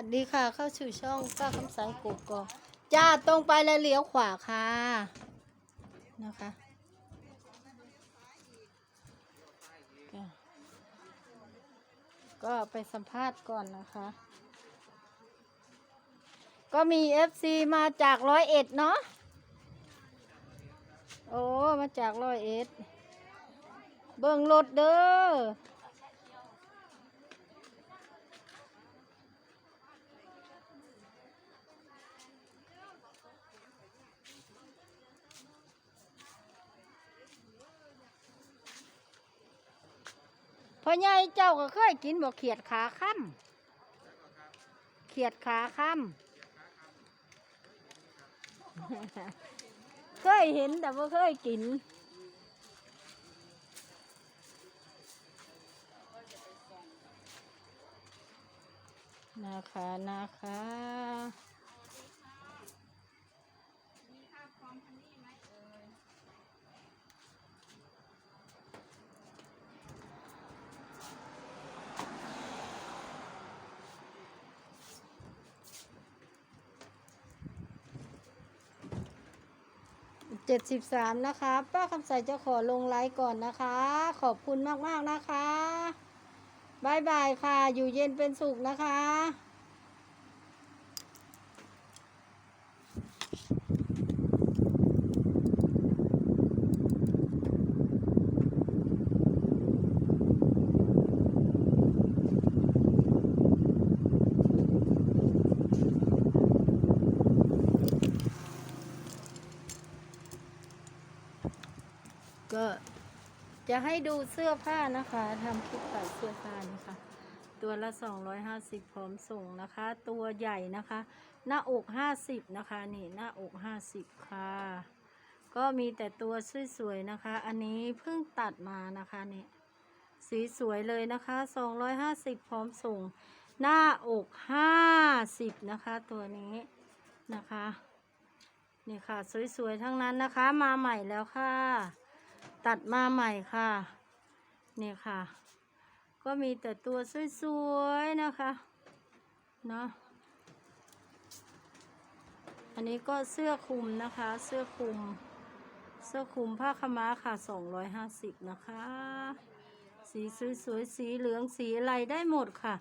วัสดีค่ะ เข้าสู่ช่องป้าคำสายกุกกอจ้าตรงไปแล้วเลี้ยวขวาค่ะ นะคะก็ก็ไปสัมภาษณ์ก่อนนะคะ ก็มี FC มาจากร้อยเอ็ดเนาะ โอ้ มาจากร้อยเอ็ด เบิ่งรถเด้อ พ่อใหญ่เจ้าก็เคยกินบ่เขียดขาค่ำเขียดขาค่ำเคยเห็นแต่ว่าเคยกินนะคะนะคะ เจ็ดสิบสามนะคะ ป้าคำใสจะขอลงไลฟ์ก่อนนะคะ ขอบคุณมาก ๆ นะคะบายบายค่ะ อยู่เย็นเป็นสุขนะคะ ก็ จะให้ดูเสื้อผ้านะคะทำคลิปขายเสื้อผ้านะคะตัวละ 250 พร้อมส่งนะคะ ตัวใหญ่นะคะ หน้าอก 50 นะคะ นี่ หน้าอก 50 ค่ะ ก็มีแต่ตัวสวยๆนะคะ อันนี้เพิ่งตัดมานะคะนี่สีสวยเลยนะคะ 250 พร้อมส่ง หน้าอก 50 นะคะ ตัวนี้นะคะ นี่ค่ะ สวยๆ ทั้งนั้นนะคะ มาใหม่แล้วค่ะ ตัดมาใหม่ค่ะนี่ค่ะ ก็มีแต่ตัวสวยๆนะคะเนาะอันนี้ก็เสื้อคลุมนะคะ เสื้อคลุม เสื้อคลุมผ้าขม้าค่ะ 250 นะคะ สีสวยๆ สีเหลือง สีอะไรได้หมดค่ะ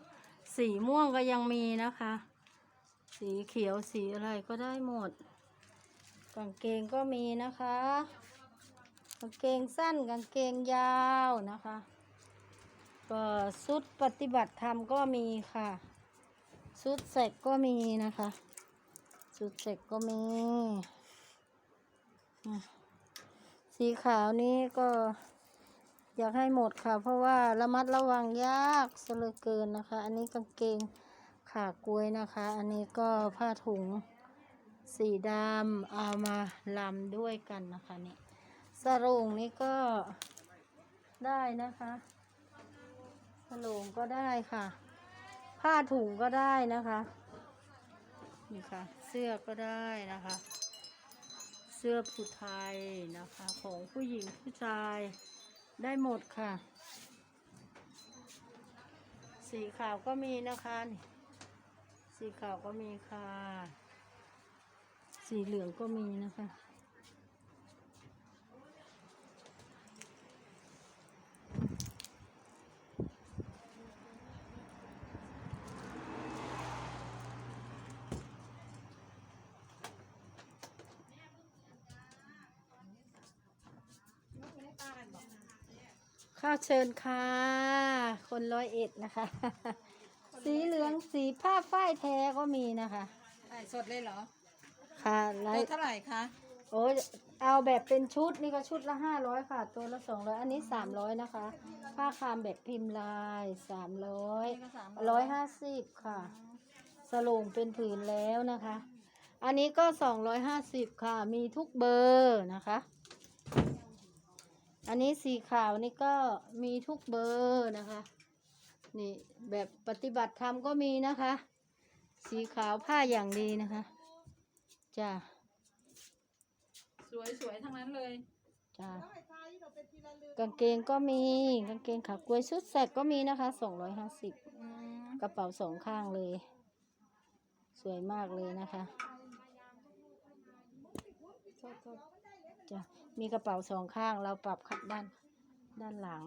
สีม่วงก็ยังมีนะคะ สีเขียว สีอะไรก็ได้หมด กางเกงก็มีนะคะางเกงสั้นกางเกงยาวนะคะก็ชุดปฏิบัติธรรมก็มีค่ะชุดเสกก็มีนะคะชุดเสกก็มีสีขาวนี้ก็อยากให้หมดค่ะ เพราะว่าระมัดระวังยากเหลือเกินนะคะ อันนี้กางเกงขากล้วยนะคะ อันนี้ก็ผ้าถุงสีดำเอามาลำด้วยกันนะคะนี่ สโรงนี้ก็ได้นะคะสโรงก็ได้ค่ะ ผ้าถุงก็ได้นะคะนี่ค่ะ เสื้อก็ได้นะคะ เสื้อผู้ไทยนะคะ ของผู้หญิงผู้ชายได้หมดค่ะ สีขาวก็มีนะคะนี่สีขาวก็มีค่ะ สีเหลืองก็มีนะคะ ข้าวเชิญค่ะ คนร้อยเอ็ดนะคะ สีเหลืองสีผ้าฝ้ายแท้ก็มีนะคะถ่ายสดเลยเหรอค่ะไลตัวฟ์เท่าไหร่คะโอ้ยเอาแบบเป็นชุดนี่ก็ชุดละห้าร้อยค่ะ ตัวละสองร้อยอันนี้สามร้อยนะคะ ผ้าคามแบบพิมพ์ลายสามร้อยนี่ก็สามร้อยห้าสิบค่ะสโลงเป็นผืนแล้วนะคะ อันนี้ก็สองร้อยห้าสิบค่ะ มีทุกเบอร์นะคะ อันนี้สีขาวนี่ก็มีทุกเบอร์นะคะ นี่แบบปฏิบัติธรรมก็มีนะคะ สีขาวผ้าอย่างดีนะคะจ้าสวยสวยๆทั้งนั้นเลยจ้ากางเกงก็มีกางเกงขากล้วยชุดแสกก็มีนะคะสองร้อยห้าสิบอืมกระเป๋าสองข้างเลยวยมากเลยนะคะโทษโทษจ้ะ มีกระเป๋าสองข้างเราปรับขัดด้านด้านหลัง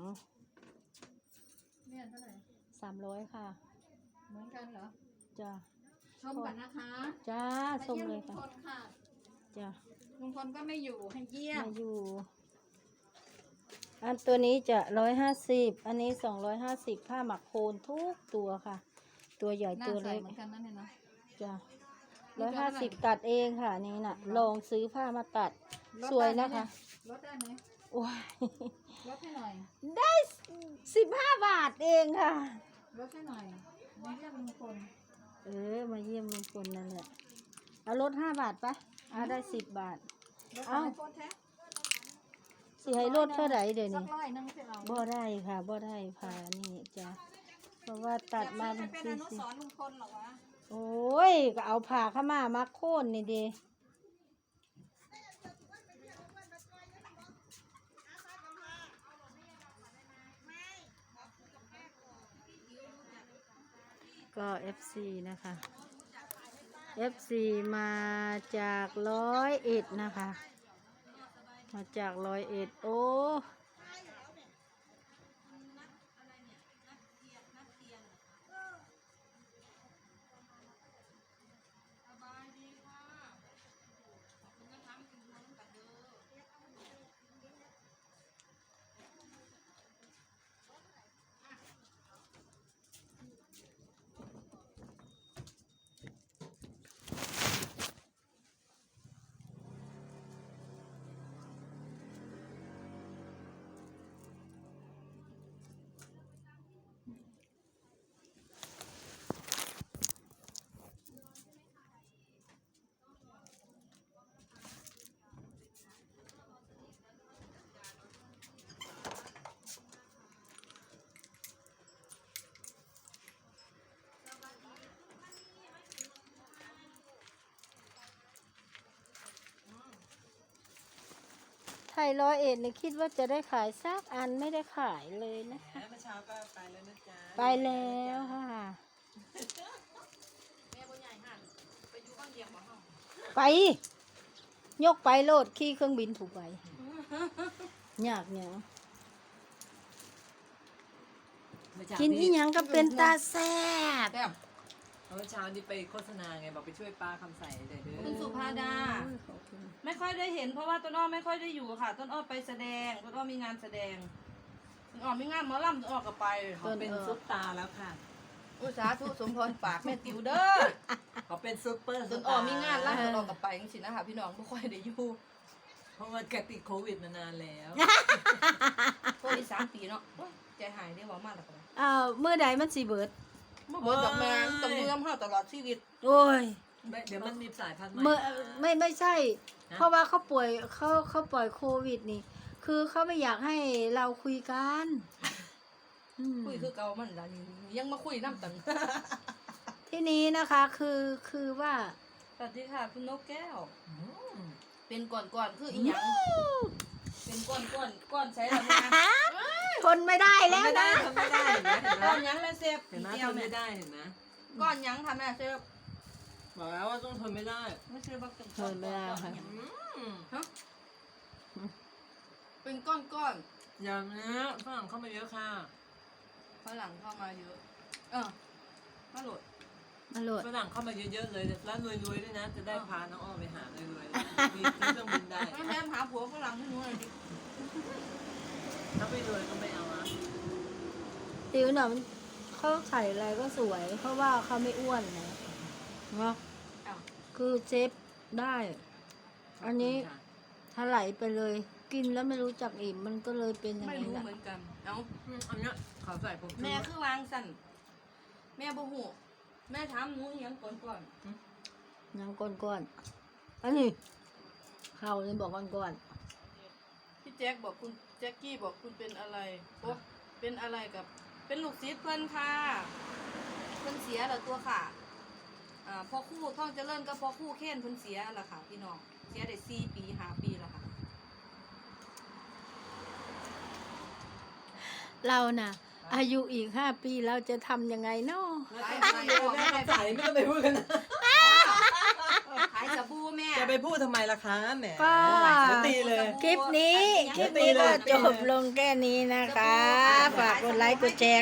เนี่ยเท่าไหร่สามร้อยค่ะ เหมือนกันเหรอจ้ะชมกันนะคะจ้ามาส่งเยี่ยมเลลุยงค่ะพลค่ะจ้ะลุงพลก็ไม่อยู่ให้เยี่ยมมาอยู่ อันตัวนี้จะร้อยห้าสิบอันนี้สองร้อยห้าสิบผ้าหมักโคนทุกตัวค่ะ ตัวใหญ่หน้าตัวใสเล็กเหมือนกันนั่นเนี่ยเนาะจ้ะนี่ ร้อยตัวห้าเท่าไหร่สิบตัดเองค่ะ นี่น่ะ ลองซื้อผ้ามาตัด ลดสวยได้นะไหมคะลดได้ไหมโอ้ยลดให้หน่อยได้สิบห้าบาทเองค่ะ ลดให้หน่อยมาเยี่ยมลุงพลเออ มาเยี่ยมลุงพลนั่นแหละ เอาลดห้าบาทปะเอาได้สิบบาท ลดเอ้าให้โคตรแท้สิให้ลดเท่าไหร่เดี๋ยวสันี้ กร้อยนึงสิเอาบ่ได้ค่ะบ่ได้ค่ะนี่จ้ะเพราะว่าตัดมาจะเป็นเป็นอสี่นุสิสรณ์ลุงพลเหรอวะ โอ้ย ก็เอาผ่าเข้ามามาโค่นนี่ดีก็ FC นะคะ FC มาจากร้อยเอ็ดนะคะ มาจากร้อยเอ็ดโอ้ ไทยร้อยเอ็ดเนี่ยคิดว่าจะได้ขายสักอันไม่ได้ขายเลยนะคะ เมื่อเช้าก็ไปแล้วนะจ๊ะไปแล้วค่ะ แม่บ่ใหญ่หันไปอยู่บ้านเดียวบ่ห้องไป ยกไปโลดขี่เครื่องบินถูกไปยากเนี่ยงเมื่อเช้ากินอีหยังก็เป็นตาแซ่บ แซ่บ เมื่อเช้านี่ไปโฆษณาไงบอกไปช่วยป้าคำใสเด้อเด้คุณอสุภาดา ขอบคุณไม่ค่อยได้เห็นเพราะว่าต้นอ้อไม่ค่อยได้อยู่ค่ะ ต้นอ้อไปแสดงต้นอ้อมีงานแสดงต้นอ้อมีงานหมอลำต้นอ้อก็ไปเขาเป็นซุปตาแล้วค่ะอุตสาธุสมพรปากแม่ติ๋วเด้อเขาเป็นซุปเปอร์ต้นอ้อมีงานรับต้นอ้อก็ไปจังซี่นะคะพี่น้องไม่ค่อยได้อยู่เพราะว่าแกติดโควิดมานานแล้วโควิดสามปีเนาะโอ๊ยใจหายได้ว่ามากแล้วก็ได้อ้าวเมื่อใดมันสิเบิด บ่เบิดดอกแมงต้องเมื่อมเฮาตลอดชีวิต โอ้ยเดี๋ยวมันมีสายพันธุ์ใหม่ เมื่อไม่ไม่ใช่ นะ เพราะว่าเขาป่วยเขาเขาปล่อยโควิดนี่ คือเขาไม่อยากให้เราคุยกันอืม คุยคือเก่ามันล่ะนี่ยังมาคุยน้ำตังที่นี้นะคะคือคือว่า สวัสดีค่ะคุณนกแก้ว อืมเป็นก่อนๆคืออีหยัง เป็นก้อนก้อนๆก้อนใช้แล้วนะทนไม่ได้แล้วไม่ได้นะ ทำไม่ได้เห็นไหมเห็นไหมก้อนหยังแล้วเซฟเห็นไหมเดียวทำแม่ไม่ได้เห็นไหมก้อนหยังค่ะแม่เซฟบอกแล้วว่าต้องทนไม่ได้ไม่ใช่ว่าเป็นทนไม่ได้ค่ะ อืมเป็นก้อนก้อนอย่างนี้ฝรั่งเข้ามาเยอะค่ะๆฝรั่งเข้ามาเยอะ เออมาโหลด มาโหลด ฝรั่งเข้ามาเยอะๆเลยแล้วรวยๆด้วยนะ จะได้พาน้องอ้อมไปหารวยๆมีซื้อเครื่องบินได้ แม่แม่หาผัวฝรั่งให้หนูหน่อยดิ ถ้าไม่รวยก็ไม่เอาอะติวหน่อยมันเขาใส่อะไรก็สวย เพราะว่าเขาไม่อ้วนนะเนาะอ้าวคือเซฟได้ อันนี้ถลายไปเลย กินแล้วไม่รู้จักอิ่มมันก็เลยเป็นอย่างไม่นี้รู้แหละเหมือนกัน เอ้าอืมอันเนี้ยเขาใส่ผมแม่คือวางสั่น แม่บ่หูแม่ถามหนูอิหยังก่อนก่อนยังก้อนก้อนๆอันนี้เขาเลยบอกก้อนก้อนพี่แจ็คบอกคุณ แจ็คกี้บอกคุณเป็นอะไรโอ้เป็นอะไรกับ เป็นลูกศิษย์เพิ่นค่ะเพิ่นเสียแล้วตัวค่ะอ่าพอคู่ท่องเจริญก็พอคู่เค้นเพิ่นเสียล้วค่ะพี่น้องเสียได้สี่ปีห้าปีล้วค่ะ เราน่ะ อายุอีกห้าปีเราจะทำยังไงเนาะ ไม่ต้องไปพูดกันนะ ไปพูดทำไมล่ะคะแหมก็ เดี๋ยวตีเลย คลิปนี้คลิปนี้ก็จบลงแค่นี้นะคะ ฝากกดไลค์กดแชร์